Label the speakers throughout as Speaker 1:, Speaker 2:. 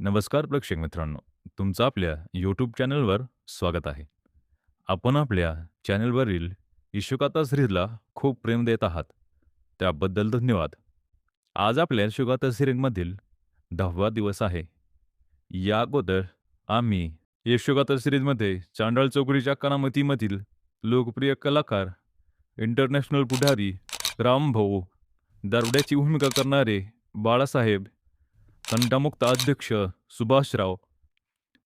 Speaker 1: नमस्कार प्रेक्षक मित्रांनो. तुमचं आपल्या यूट्यूब चॅनलवर स्वागत आहे. आपण आपल्या चॅनलवरील इशुकाता सिरीजला खूप प्रेम देत आहात. त्याबद्दल धन्यवाद. आज आपल्या इशुकाता सिरीजमधील दहावा दिवस आहे. या अगोदर आम्ही यशोगाथा सिरीजमध्ये चांडाळ चौकडीच्या करामतीमधील लोकप्रिय कलाकार इंटरनॅशनल पुढारी रामभाऊ दारुड्याची भूमिका करणारे बाळासाहेब तंटामुक्त अध्यक्ष सुभाषराव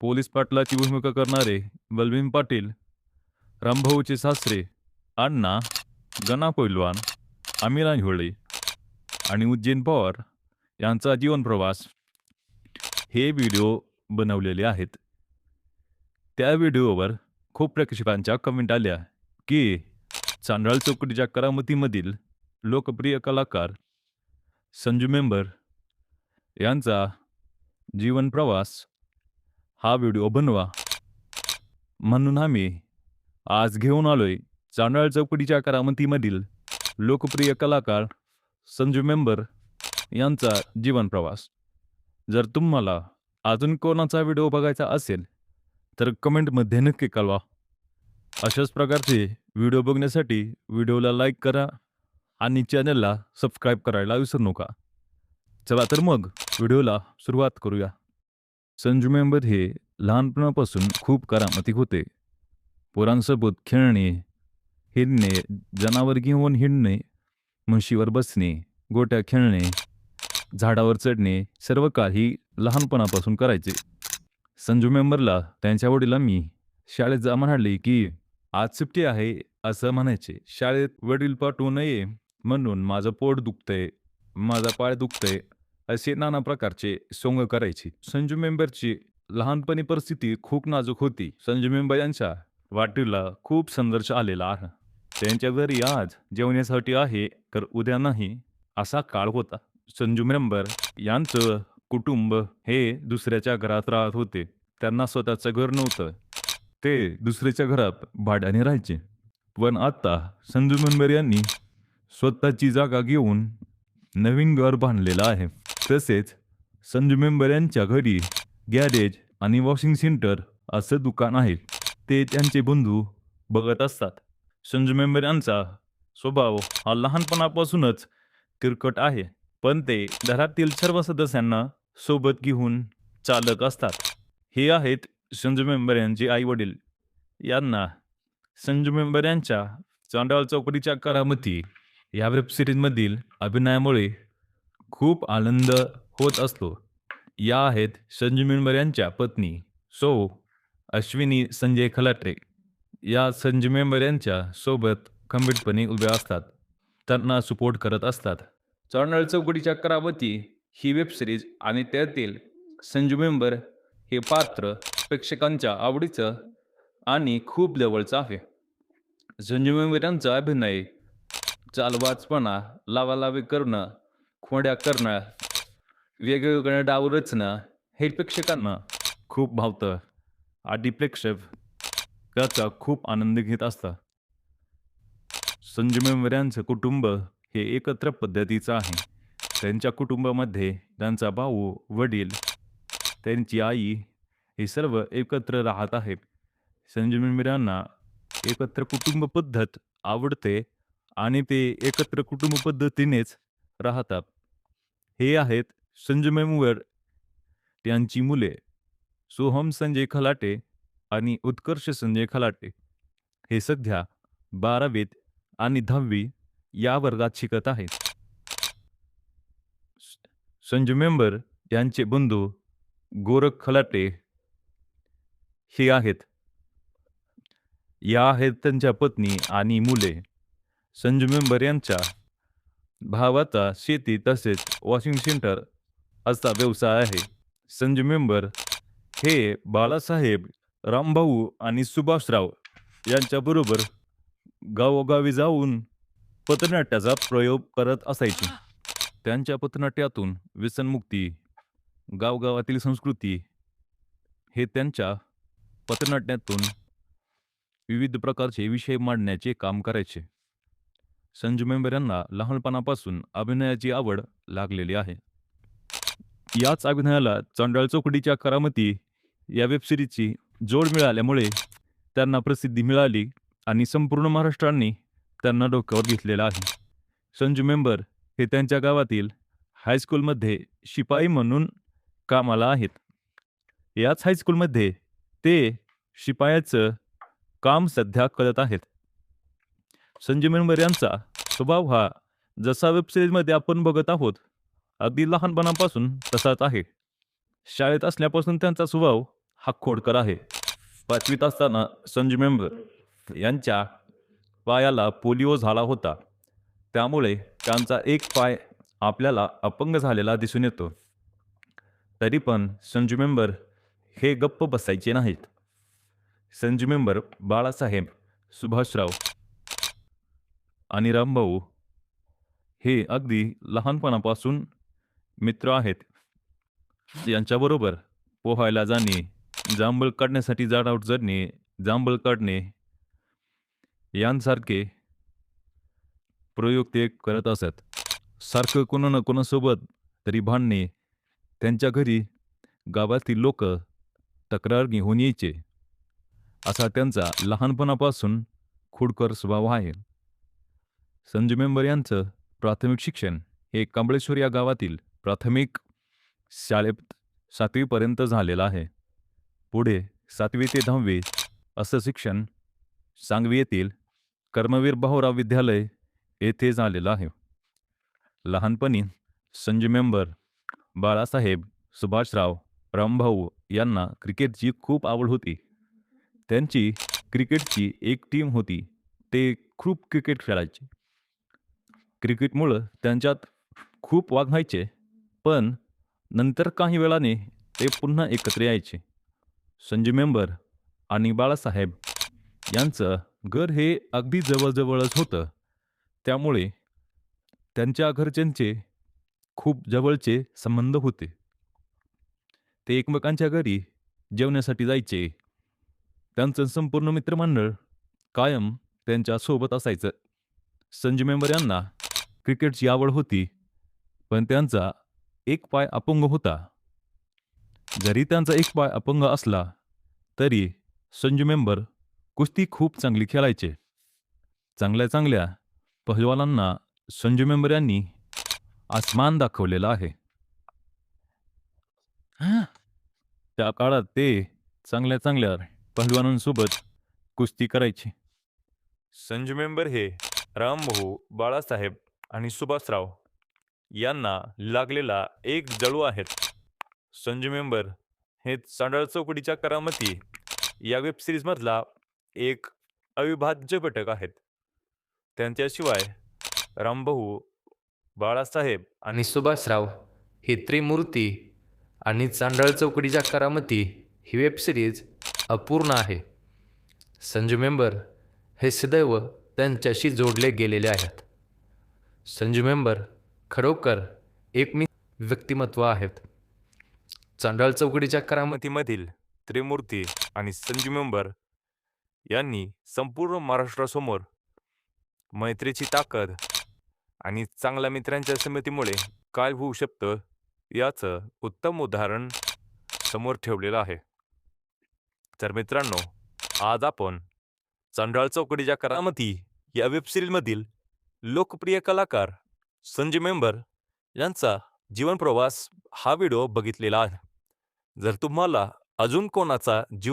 Speaker 1: पोलीस पाटलाची भूमिका करणारे बलवीन पाटील रामभाऊचे सासरे अण्णा गणा पैलवान अमिरा झोळे आणि उज्जैन पवार यांचा जीवनप्रवास हे व्हिडिओ बनवलेले आहेत. त्या व्हिडिओवर खूप प्रेक्षकांच्या कमेंट आल्या की चांदळ चौकटीच्या करामतीमधील लोकप्रिय कलाकार संजू मेंबर यांचा जीवनप्रवास हा व्हिडिओ बनवा. म्हणून आम्ही आज घेऊन आलोय चांडाळ चौकटीच्या करामतीमधील लोकप्रिय कलाकार संजू मेंबर यांचा जीवनप्रवास जर तुम्हाला अजून कोणाचा व्हिडिओ बघायचा असेल तर कमेंटमध्ये नक्की कळवा. अशाच प्रकारचे व्हिडिओ बघण्यासाठी व्हिडिओला लाईक करा आणि चॅनलला सबस्क्राईब करायला विसरू नका. चला तर मग व्हिडिओला सुरुवात करूया. संजुमेमध्ये हे लहानपणापासून खूप करामती होते. पोरांसोबत खेळणे हिंडणे जनावर घेऊन हिंडणे म्हशीवर बसणे गोट्या खेळणे झाडावर चढणे सर्व काही लहानपणापासून करायचे. संजू मेंबरला त्यांच्या वडिलांनी शाळेत जा म्हणाले की आज सुट्टी आहे असं म्हणायचे. शाळेत वडील पाठवू नये म्हणून माझं पोट दुखतंय माझा पाय दुखतंय असे नाना प्रकारचे सोंग करायचे. संजू मेंबरची लहानपणी परिस्थिती खूप नाजूक होती. संजू मेंबर यांच्या वाटीला खूप संघर्ष आलेला आहे. त्यांच्या घरी आज जेवण्यासाठी आहे तर उद्या नाही असा काळ होता. संजू मेंबर यांचं कुटुंब हे दुसऱ्याच्या घरात राहत होते. त्यांना स्वतःचं घर नव्हतं. ते दुसऱ्याच्या घरात भाड्याने राहायचे. पण आता संजू मेंबर यांनी स्वतःची जागा घेऊन नवीन घर बांधलेलं आहे. तसेच संजू मेंबर यांच्या घरी गॅरेज आणि वॉशिंग सेंटर असं दुकान आहे. ते त्यांचे बंधू बघत असतात. संजू मेंबर यांचा स्वभाव हा लहानपणापासूनच तिरकट आहे पण ते घरातील सर्व सदस्यांना सोबत घेऊन चालक असतात. हे आहेत संजू मेंबर यांचे आई वडील यांना संजू मेंबर यांच्या चांडाळ चौकडीच्या करामती या वेबसिरीजमधील अभिनयामुळे खूप आनंद होत असतो. या आहेत संजू मेंबर यांच्या पत्नी सो अश्विनी संजय खलाटे. या संजू मेंबर यांच्या सोबत खंबीरपणे उभ्या असतात. त्यांना सपोर्ट करत असतात. चांडाळ चौकडीच्या करावती ही वेब सिरीज आणि त्यातील संजू मेंबर हे पात्र प्रेक्षकांच्या आवडीचं आणि खूप जवळचं आहे. संजू मेंबर यांचा अभिनय चालवाचपणा लावालावी करणं खोड्या करणं वेगवेगळ्या डाव रचणं हे प्रेक्षकांना खूप भावतं. आधी प्रेक्षक त्याचा खूप आनंद घेत असतात. संजू कुटुंब हे एकत्र पद्धतीचं आहे. त्यांच्या कुटुंबामध्ये त्यांचा भाऊ वडील त्यांची आई हे सर्व एकत्र राहत आहेत. संजू एकत्र कुटुंब पद्धत आवडते आणि ते एकत्र कुटुंब पद्धतीनेच राहतात. हे आहेत संजू मेंबर त्यांची मुले सोहम संजय खलाटे आणि उत्कर्ष संजय खलाटे. हे सध्या बारावीत आणि दहावी या वर्गात शिकत आहेत. संजू मेंबर यांचे बंधू गोरख खलाटे हे आहेत. या आहेत त्यांच्या पत्नी आणि मुले संजू मेंबर यांच्या भावाचा शेती तसेच वॉशिंग सेंटर असा व्यवसाय आहे. संज मेंबर हे बाळासाहेब रामभाऊ आणि सुभाषराव यांच्याबरोबर गावोगावी जाऊन पथनाट्याचा प्रयोग करत असायचे. त्यांच्या पथनाट्यातून व्यसनमुक्ती गावगावातील संस्कृती हे त्यांच्या पथनाट्यातून विविध प्रकारचे विषय मांडण्याचे काम करायचे. संजू मेंबर यांना लहानपणापासून अभिनयाची आवड लागलेली आहे. याच अभिनयाला चांडाळ चौकडीच्या करामती या वेबसिरीजची जोड मिळाल्यामुळे त्यांना प्रसिद्धी मिळाली आणि संपूर्ण महाराष्ट्रांनी त्यांना डोक्यावर घेतलेलं आहे. संजू मेंबर हे त्यांच्या गावातील हायस्कूलमध्ये शिपाई म्हणून कामाला आहेत. याच हायस्कूलमध्ये ते शिपायाचं काम सध्या करत आहेत. संजू मेंबर यांचा स्वभाव हा जसा वेबसिरीजमध्ये आपण बघत आहोत अगदी लहानपणापासून तसाच आहे. शाळेत असल्यापासून त्यांचा स्वभाव हा खोडकर आहे. पाचवीत असताना संजू मेंबर यांच्या पायाला पोलिओ झाला होता. त्यामुळे त्यांचा एक पाय आपल्याला अपंग झालेला दिसून येतो. तरी पण संजू मेंबर हे गप्प बसायचे नाहीत. संजू मेंबर बाळासाहेब सुभाषराव आणि रामभाऊ हे अगदी लहानपणापासून मित्र आहेत. यांच्याबरोबर पोहायला जाणे जांभळ काढण्यासाठी जाडाऊट जडणे जांभळ काढणे यांसारखे प्रयोग ते करत असत. सारखं कोणा ना कोणासोबत तरी भांडणे त्यांच्या घरी गावातील लोक तक्रार घेऊन यायचे. असा त्यांचा लहानपणापासून खुडकर स्वभाव आहे. संजू मेंबर यांचं प्राथमिक शिक्षण हे कमळेश्वर या गावातील प्राथमिक शाळेत सातवीपर्यंत झालेलं आहे. पुढे सातवी ते दहावी असं शिक्षण सांगवी येथील कर्मवीर भाऊराव विद्यालय येथे झालेलं आहे. लहानपणी संजू मेंबर बाळासाहेब सुभाषराव रामभाऊ यांना क्रिकेटची खूप आवड होती. त्यांची क्रिकेटची एक टीम होती. ते खूप क्रिकेट खेळायचे. क्रिकेटमुळं त्यांच्यात खूप वाद व्हायचे पण नंतर काही वेळाने ते पुन्हा एकत्र यायचे. संजू मेंबर आणि बाळासाहेब यांचं घर हे अगदी जवळजवळच होतं. त्यामुळे त्यांच्या घरच्यांचे खूप जवळचे संबंध होते. ते एकमेकांच्या घरी जेवण्यासाठी जायचे. त्यांचं संपूर्ण मित्रमंडळ कायम त्यांच्यासोबत असायचं. संजू मेंबर यांना क्रिकेटची आवड होती पण त्यांचा एक पाय अपंग होता. जरी त्यांचा एक पाय अपंग असला तरी संजू मेंबर कुस्ती खूप चांगली खेळायचे. चांगल्या चांगल्या पहलवानांना संजू मेंबर यांनी आसमान दाखवलेला आहे. हा. त्या काळात ते चांगल्या चांगल्या पहलवानांसोबत कुस्ती करायचे. संजू मेंबर हे रामभाऊ बाळासाहेब आणि सुभाषराव यांना लागलेला एक जळू आहेत. संजू मेंबर हे चांडळ चौकडीच्या करामती या वेबसिरीजमधला एक अविभाज्य घटक आहेत. त्यांच्याशिवाय रामभाऊ बाळासाहेब
Speaker 2: आणि सुभाषराव ही त्रिमूर्ती आणि चांडळ चौकडीच्या करामती ही वेबसिरीज अपूर्ण आहे. संजू मेंबर हे सदैव त्यांच्याशी जोडले गेलेले आहेत. संजू मेंबर खरोखर एकमी व्यक्तिमत्व आहेत. चांडाळ चौकडीच्या करामतीमधील त्रिमूर्ती आणि संजू मेंबर यांनी संपूर्ण महाराष्ट्रासमोर मैत्रीची ताकद आणि चांगल्या मित्रांच्या संमतीमुळे काय होऊ शकतं याचं उत्तम उदाहरण समोर ठेवलेलं आहे. तर मित्रांनो आज आपण चंडाळ चौकडीच्या करामती या वेबसिरीजमधील लोकप्रिय कलाकार संजय मेंबर यांचा जीवनप्रवास हा व्हिडिओ बघितलेला आहे. जर तुम्हाला अजून कोणाचा जीवन